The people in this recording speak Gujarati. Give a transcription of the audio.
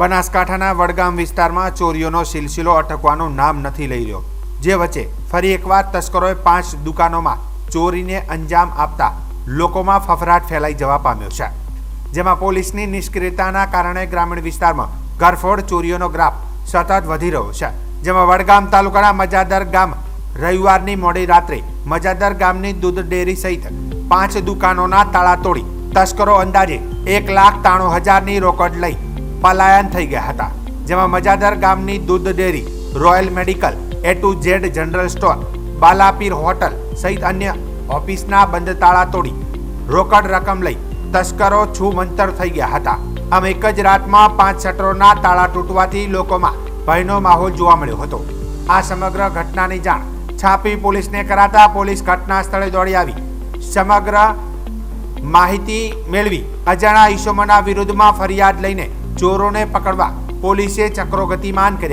બનાસકાંઠાના વડગામ વિસ્તારમાં ચોરીઓનો સિલસિલો અટકવાનું નામ નથી લઈ રહ્યો. જે વચ્ચે ફરી એકવાર તસ્કરોએ પાંચ દુકાનોમાં ચોરીને અંજામ આપતા લોકોમાં ફફરાટ ફેલાઈ જવા પામ્યો છે. જેમાં પોલીસની નિષ્ક્રિયતાના કારણે ગ્રામીણ વિસ્તારમાં ઘરફોડ, ચોરીઓનો ગ્રાફ સતત વધી રહ્યો છે. જેમાં વડગામ તાલુકાના મજાદર ગામ રવિવારની મોડી રાત્રે મજાદર ગામની દૂધ ડેરી સહિત પાંચ દુકાનોના તાળા તોડી તસ્કરો અંદાજે એક લાખ ત્રાણું હજારની રોકડ લઈ પલાયન થઈ ગયા હતા, જેમાં મજાદર ગામની દૂધ dairy, royal medical A to Z general store, Balapir hotel સહિત અન્ય ઓફિસના બંધ તાળા તોડી, રોકડ રકમ લઈ તસ્કરો છૂમંતર થઈ ગયા હતા. આમ એક જ રાતમાં પાંચ શટરોના તાળા તૂટવાથી લોકોમાં ભયનો માહોલ જોવા મળ્યો હતો. આ સમગ્ર ઘટનાની જાણ છાપી પોલીસને કરાતા પોલીસ ઘટના સ્થળે દોડી આવી. સમગ્ર માહિતી મેળવી અજાણા ઈસમોના વિરુદ્ધમાં ફરિયાદ લઈને ચોરોને પકડવા પોલીસે ચક્રો ગતિમાન કર્યા.